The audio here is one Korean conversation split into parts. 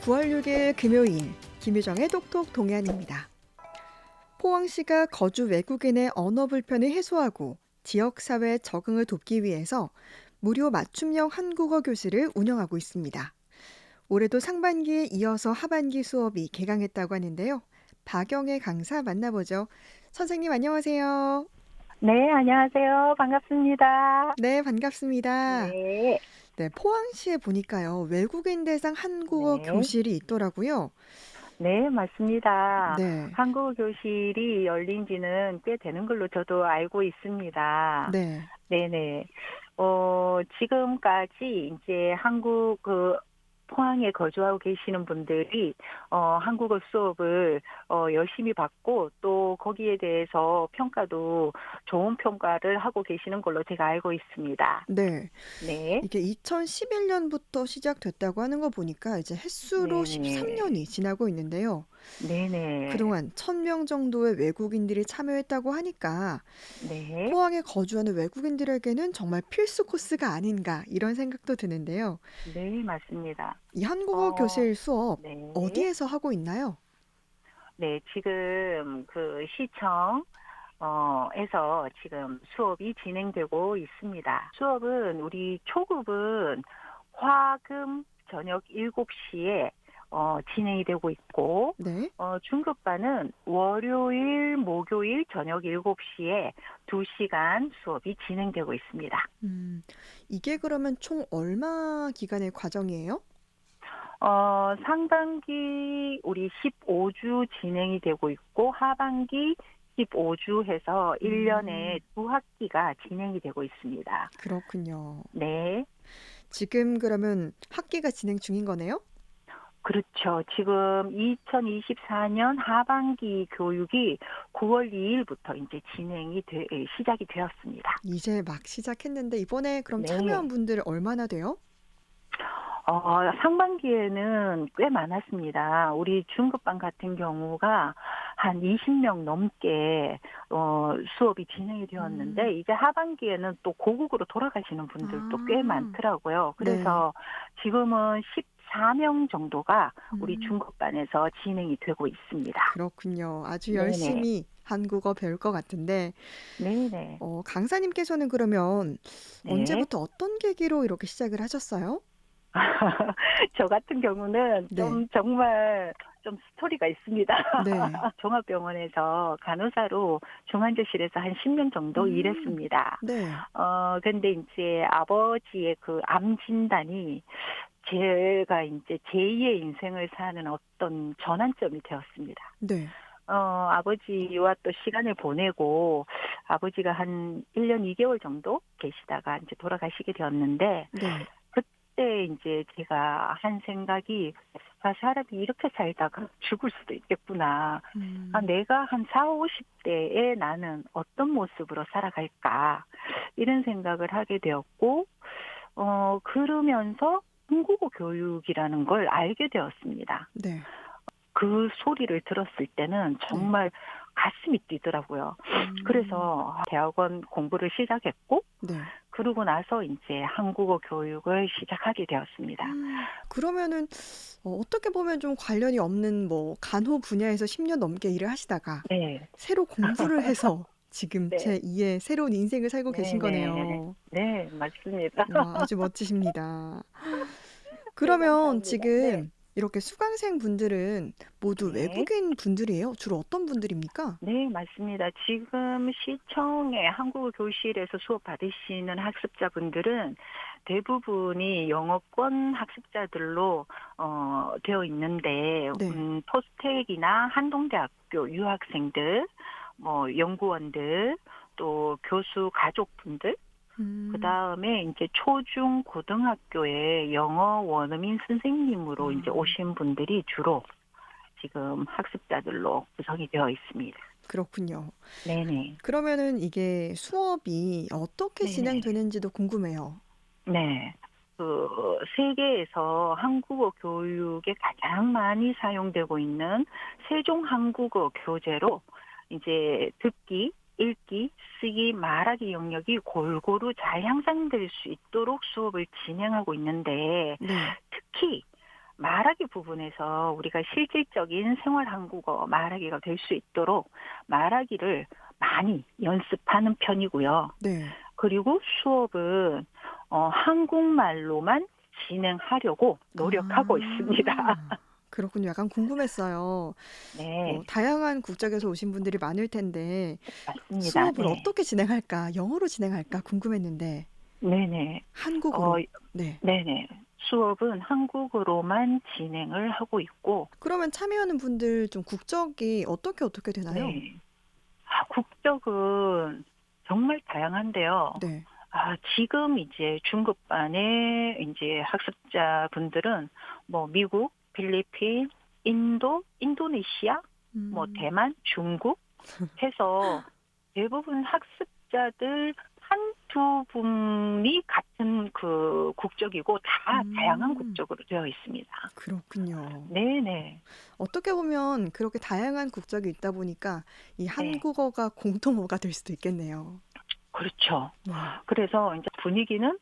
9월 6일 금요일 김유정의 똑똑 동해안입니다. 포항시가 거주 외국인의 언어 불편을 해소하고 지역 사회 적응을 돕기 위해서 무료 맞춤형 한국어 교실을 운영하고 있습니다. 올해도 상반기에 이어서 하반기 수업이 개강했다고 하는데요. 박영애 강사 만나보죠. 선생님 안녕하세요. 네, 안녕하세요. 반갑습니다. 네, 반갑습니다. 네. 네, 포항시에 보니까요. 외국인 대상 한국어 네. 교실이 있더라고요. 네, 맞습니다. 네. 한국어 교실이 열린 지는 꽤 되는 걸로 저도 알고 있습니다. 네. 네네. 어, 지금까지 이제 한국 그 포항에 거주하고 계시는 분들이 어, 한국어 수업을 어, 열심히 받고 또 거기에 대해서 평가도 좋은 평가를 하고 계시는 걸로 제가 알고 있습니다. 네. 네. 이게 2011년부터 시작됐다고 하는 거 보니까 이제 횟수로 네네. 13년이 지나고 있는데요. 네네. 그동안 1000명 정도의 외국인들이 참여했다고 하니까 네. 포항에 거주하는 외국인들에게는 정말 필수 코스가 아닌가 이런 생각도 드는데요. 네, 맞습니다. 이 한국어 어, 교실 수업 네. 어디에서 하고 있나요? 네, 지금 그 시청 어, 에서 지금 수업이 진행되고 있습니다. 수업은 우리 초급은 화금 저녁 7시에 어, 진행이 되고 있고, 네. 어, 중급반은 월요일, 목요일 저녁 7시에 2시간 수업이 진행되고 있습니다. 음, 이게 그러면 총 얼마 기간의 과정이에요? 어, 상반기 우리 15주 진행이 되고 있고 하반기 15주 해서 1년에 음. 두 학기가 진행이 되고 있습니다. 그렇군요. 네. 지금 그러면 학기가 진행 중인 거네요? 그렇죠. 지금 2024년 하반기 교육이 9월 2일부터 이제 진행이 돼, 예, 시작이 되었습니다. 이제 막 시작했는데 이번에 그럼 네. 참여한 분들 얼마나 돼요? 어, 상반기에는 꽤 많았습니다. 우리 중급반 같은 경우가 한 20명 넘게 어, 수업이 진행이 되었는데 음. 이제 하반기에는 또 고국으로 돌아가시는 분들도 아. 꽤 많더라고요. 그래서 지금은 14명 정도가 우리 음. 중급반에서 진행이 되고 있습니다. 그렇군요. 아주 네네. 열심히 한국어 배울 것 같은데, 네네. 어, 강사님께서는 그러면 네. 언제부터 어떤 계기로 이렇게 시작을 하셨어요? 저 같은 경우는 네. 좀 정말 좀 스토리가 있습니다. 네. 종합병원에서 간호사로 중환자실에서 한 10년 정도 음. 일했습니다. 네. 어, 근데 이제 아버지의 그 암 진단이 제가 이제 제2의 인생을 사는 어떤 전환점이 되었습니다. 네. 어, 아버지와 또 시간을 보내고 아버지가 한 1년 2개월 정도 계시다가 이제 돌아가시게 되었는데 네. 그때 이제 제가 한 생각이 아, 사람이 이렇게 살다가 죽을 수도 있겠구나. 음, 아, 내가 한 4, 50대에 나는 어떤 모습으로 살아갈까. 이런 생각을 하게 되었고, 어, 그러면서 한국어 교육이라는 걸 알게 되었습니다. 네. 그 소리를 들었을 때는 정말 가슴이 뛰더라고요. 음, 그래서 대학원 공부를 시작했고, 네. 그러고 나서 이제 한국어 교육을 시작하게 되었습니다. 음, 그러면은 어, 어떻게 보면 좀 관련이 없는 뭐 간호 분야에서 10년 넘게 일을 하시다가 네, 새로 공부를 해서 지금 네. 제 2의 새로운 인생을 살고 계신 네, 거네요. 네, 맞습니다. 와, 아주 멋지십니다. 그러면. 지금 이렇게 수강생 분들은 모두 네. 외국인 분들이에요? 주로 어떤 분들입니까? 네, 맞습니다. 지금 시청의 한국어 교실에서 수업 받으시는 학습자분들은 대부분이 영어권 학습자들로 어, 되어 있는데 네. 음, 포스텍이나 한동대학교 유학생들, 뭐 연구원들, 또 교수 가족분들 음, 그 다음에 이제 초중 고등학교에 영어 원어민 선생님으로 아. 이제 오신 분들이 주로 지금 학습자들로 구성이 되어 있습니다. 그렇군요. 네네. 그러면은 이게 수업이 어떻게 네네. 진행되는지도 궁금해요. 네. 그 세계에서 한국어 교육에 가장 많이 사용되고 있는 세종 한국어 교재로 이제 듣기, 읽기, 쓰기, 말하기 영역이 골고루 잘 향상될 수 있도록 수업을 진행하고 있는데 네. 특히 말하기 부분에서 우리가 실질적인 생활 한국어 말하기가 될 수 있도록 말하기를 많이 연습하는 편이고요. 네. 그리고 수업은 어, 한국말로만 진행하려고 노력하고 아, 있습니다. 그렇군요. 약간 궁금했어요. 네, 어, 다양한 국적에서 오신 분들이 많을 텐데 맞습니다. 수업을 네. 어떻게 진행할까? 영어로 진행할까? 궁금했는데 네네. 한국어로. 어, 네. 네네. 수업은 한국어로만 진행을 하고 있고, 그러면 참여하는 분들 좀 국적이 어떻게 어떻게 되나요? 네. 아, 국적은 정말 다양한데요. 네. 아, 지금 이제 중급반의 이제 학습자분들은 뭐 미국, 필리핀, 인도, 인도네시아, 뭐 음. 대만, 중국 해서 대부분 학습자들 한두 분이 같은 그 국적이고 다 음. 다양한 국적으로 되어 있습니다. 그렇군요. 네네. 어떻게 보면 그렇게 다양한 국적이 있다 보니까 이 한국어가 공통어가 될 수도 있겠네요. 그렇죠. 네. 그래서 이제 분위기는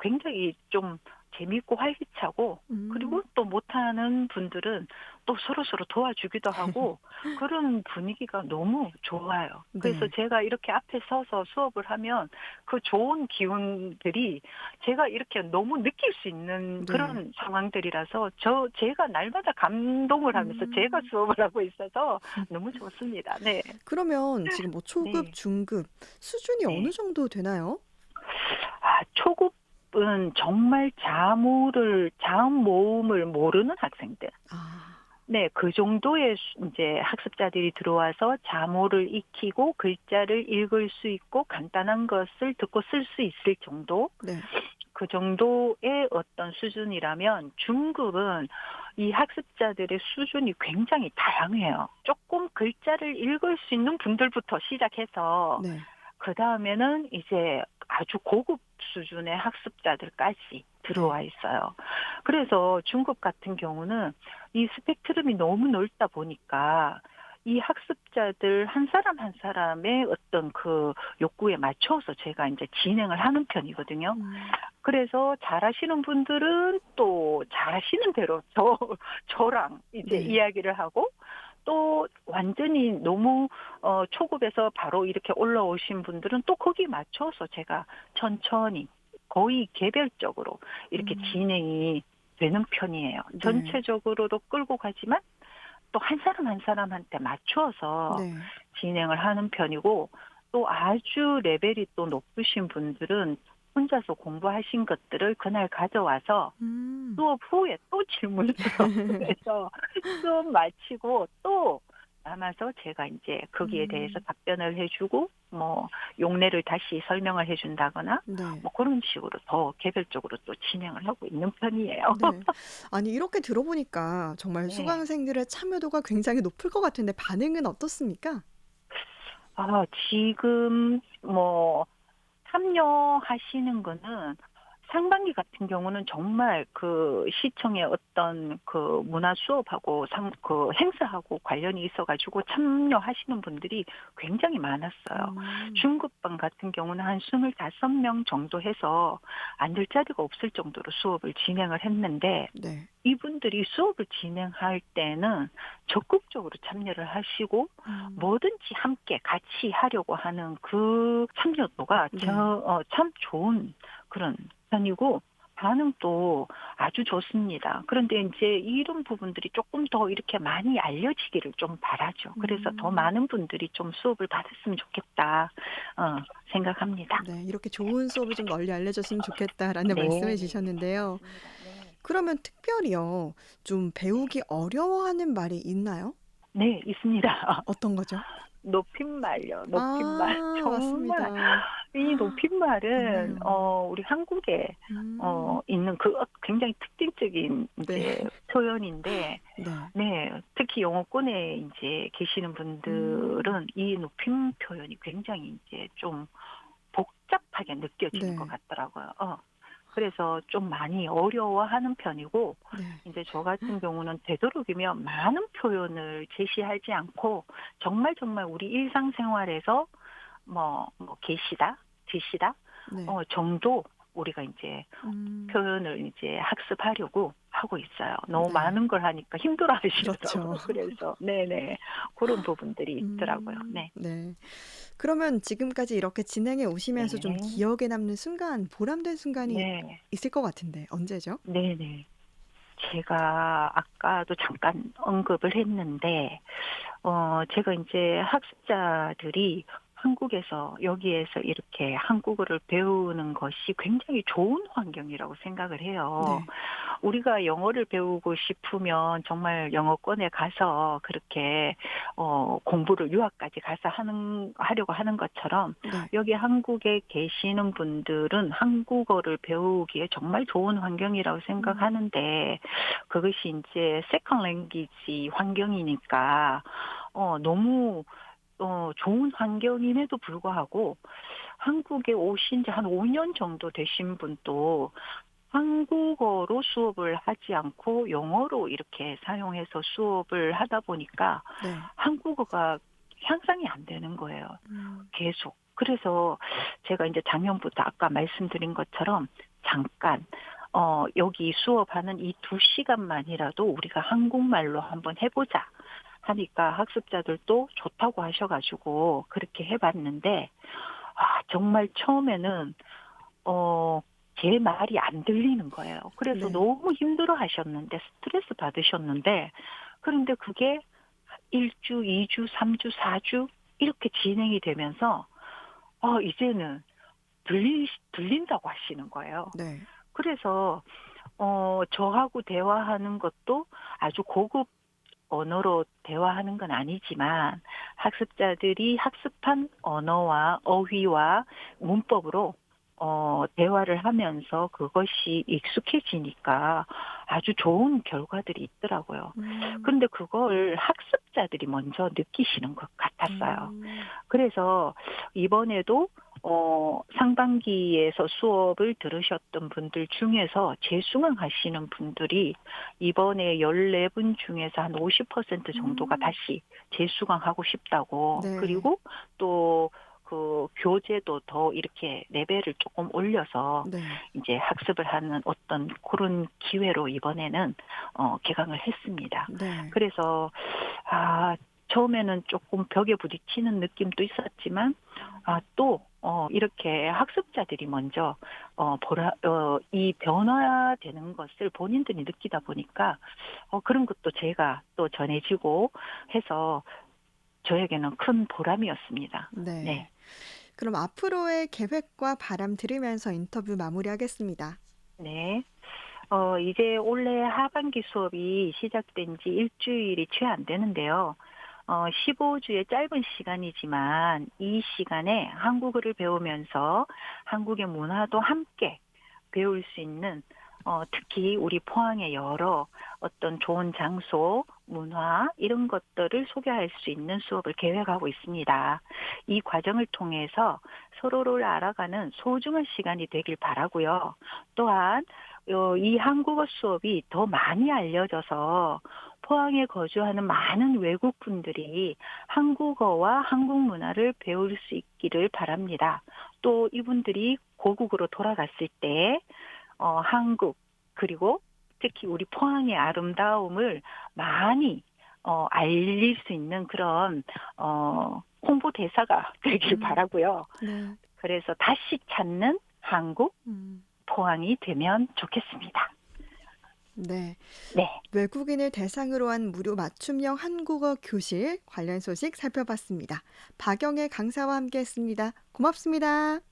굉장히 좀 재밌고 활기차고 음. 그리고 또 못하는 분들은 또 서로 서로 도와주기도 하고 그런 분위기가 너무 좋아요. 그래서 네. 제가 이렇게 앞에 서서 수업을 하면 그 좋은 기운들이 제가 이렇게 너무 느낄 수 있는 네. 그런 상황들이라서 저 제가 날마다 감동을 하면서 음. 제가 수업을 하고 있어서 너무 좋습니다. 네. 그러면 지금 뭐 초급, 네. 중급 수준이 네. 어느 정도 되나요? 아, 초급 은 정말 자모를 자음 모음을 모르는 학생들. 아, 네, 그 정도의 수- 이제 학습자들이 들어와서 자모를 익히고 글자를 읽을 수 있고 간단한 것을 듣고 쓸 수 있을 정도 네. 그 정도의 어떤 수준이라면 중급은 이 학습자들의 수준이 굉장히 다양해요. 조금 글자를 읽을 수 있는 분들부터 시작해서 네. 그 다음에는 이제 아주 고급 수준의 학습자들까지 들어와 있어요. 그래서 중급 같은 경우는 이 스펙트럼이 너무 넓다 보니까 이 학습자들 한 사람 한 사람의 어떤 그 욕구에 맞춰서 제가 이제 진행을 하는 편이거든요. 음, 그래서 잘하시는 분들은 또 잘하시는 대로 저 저랑 이제 네. 이야기를 하고 또 완전히 너무 어 초급에서 바로 이렇게 올라오신 분들은 또 거기 맞춰서 제가 천천히 거의 개별적으로 이렇게 음. 진행이 되는 편이에요. 네. 전체적으로도 끌고 가지만 또 한 사람 한 사람한테 맞춰서 네. 진행을 하는 편이고 또 아주 레벨이 또 높으신 분들은 혼자서 공부하신 것들을 그날 가져와서 음, 수업 후에 또 질문을 해서 수업 마치고 또 남아서 제가 이제 거기에 음. 대해서 답변을 해주고 뭐 용례를 다시 설명을 해준다거나 네. 뭐 그런 식으로 더 개별적으로 또 진행을 하고 있는 편이에요. 네. 아니, 이렇게 들어보니까 정말 네. 수강생들의 참여도가 굉장히 높을 것 같은데 반응은 어떻습니까? 아, 지금 뭐 참여하시는 거는 상반기 같은 경우는 정말 그 시청의 어떤 그 문화 수업하고 상, 그 행사하고 관련이 있어가지고 참여하시는 분들이 굉장히 많았어요. 음, 중급반 같은 경우는 한 25명 정도 해서 앉을 자리가 없을 정도로 수업을 진행을 했는데 네. 이분들이 수업을 진행할 때는 적극적으로 참여를 하시고 음, 뭐든지 함께 같이 하려고 하는 그 참여도가 네. 저, 어, 참 좋은 그런 편이고 반응도 아주 좋습니다. 그런데 이제 이런 부분들이 조금 더 이렇게 많이 알려지기를 좀 바라죠. 그래서 음. 더 많은 분들이 좀 수업을 받았으면 좋겠다 어, 생각합니다. 네, 이렇게 좋은 수업을 좀 널리 알려줬으면 좋겠다라는 네. 말씀해 주셨는데요. 그러면 특별히요, 좀 배우기 어려워하는 말이 있나요? 네, 있습니다. 어떤 거죠? 높임말요. 높임말. 아, 정말 맞습니다. 이 높임말은 맞네요. 어 우리 한국에 음, 어 있는 그 어- 굉장히 특징적인 이제 네. 표현인데 네. 네 특히 영어권에 이제 계시는 분들은 음. 이 높임 표현이 굉장히 이제 좀 복잡하게 느껴지는 네. 것 같더라고요. 어 그래서 좀 많이 어려워하는 편이고 네. 이제 저 같은 경우는 되도록이면 많은 표현을 제시하지 않고 정말 정말 우리 일상생활에서 뭐, 뭐 계시다, 드시다 네. 어, 정도 우리가 이제 음, 표현을 이제 학습하려고 하고 있어요. 너무 네. 많은 걸 하니까 힘들어 하시더라고요. 그렇죠. 그래서 네네 그런 부분들이 있더라고요. 음, 네. 네. 그러면 지금까지 이렇게 진행해 오시면서 좀 네. 기억에 남는 순간, 보람된 순간이 네. 있을 것 같은데 언제죠? 네네. 제가 아까도 잠깐 언급을 했는데, 어, 제가 이제 학습자들이 한국에서 여기에서 이렇게 한국어를 배우는 것이 굉장히 좋은 환경이라고 생각을 해요. 네. 우리가 영어를 배우고 싶으면 정말 영어권에 가서 그렇게 어 공부를 유학까지 가서 하는 하려고 하는 것처럼 네. 여기 한국에 계시는 분들은 한국어를 배우기에 정말 좋은 환경이라고 생각하는데 그것이 이제 세컨 랭귀지 환경이니까 어 너무 어 좋은 환경임에도 불구하고 한국에 오신 지 한 5년 정도 되신 분도 한국어로 수업을 하지 않고 영어로 이렇게 사용해서 수업을 하다 보니까 네. 한국어가 향상이 안 되는 거예요. 음, 계속. 그래서 제가 이제 작년부터 아까 말씀드린 것처럼 잠깐 어 여기 수업하는 이 두 시간만이라도 우리가 한국말로 한번 해보자 하니까 학습자들도 좋다고 하셔가지고 그렇게 해봤는데 아 정말 처음에는 어 제 말이 안 들리는 거예요. 그래서 네. 너무 힘들어 하셨는데 스트레스 받으셨는데 그런데 그게 1주, 2주, 3주, 4주 이렇게 진행이 되면서 어 이제는 들리 들린다고 하시는 거예요. 네. 그래서 어 저하고 대화하는 것도 아주 고급 언어로 대화하는 건 아니지만 학습자들이 학습한 언어와 어휘와 문법으로 어 대화를 하면서 그것이 익숙해지니까 아주 좋은 결과들이 있더라고요. 음, 그런데 그걸 학습자들이 먼저 느끼시는 것 같았어요. 음, 그래서 이번에도 어 상반기에서 수업을 들으셨던 분들 중에서 재수강 하시는 분들이 이번에 14분 중에서 한 50% 정도가 음. 다시 재수강하고 싶다고 네. 그리고 또그 교재도 더 이렇게 레벨을 조금 올려서 네. 이제 학습을 하는 어떤 그런 기회로 이번에는 어 개강을 했습니다. 네. 그래서 아 처음에는 조금 벽에 부딪히는 느낌도 있었지만 아또 어, 이렇게 학습자들이 먼저 어, 보라 어, 이 변화되는 것을 본인들이 느끼다 보니까 어, 그런 것도 제가 또 전해지고 해서 저에게는 큰 보람이었습니다. 네. 네. 그럼 앞으로의 계획과 바람 들으면서 인터뷰 마무리하겠습니다. 네. 어, 이제 올해 하반기 수업이 시작된 지 일주일이 채 안 되는데요. 어, 15주의 짧은 시간이지만 이 시간에 한국어를 배우면서 한국의 문화도 함께 배울 수 있는 어, 특히 우리 포항의 여러 어떤 좋은 장소, 문화 이런 것들을 소개할 수 있는 수업을 계획하고 있습니다. 이 과정을 통해서 서로를 알아가는 소중한 시간이 되길 바라고요. 또한 어, 이 한국어 수업이 더 많이 알려져서 포항에 거주하는 많은 외국 분들이 한국어와 한국 문화를 배울 수 있기를 바랍니다. 또 이분들이 고국으로 돌아갔을 때 어, 한국 그리고 특히 우리 포항의 아름다움을 많이 어, 알릴 수 있는 그런 어, 홍보 대사가 되길 음. 바라고요. 네. 그래서 다시 찾는 한국 음, 포항이 되면 좋겠습니다. 네. 네. 외국인을 대상으로 한 무료 맞춤형 한국어 교실 관련 소식 살펴봤습니다. 박영애 강사와 함께했습니다. 고맙습니다.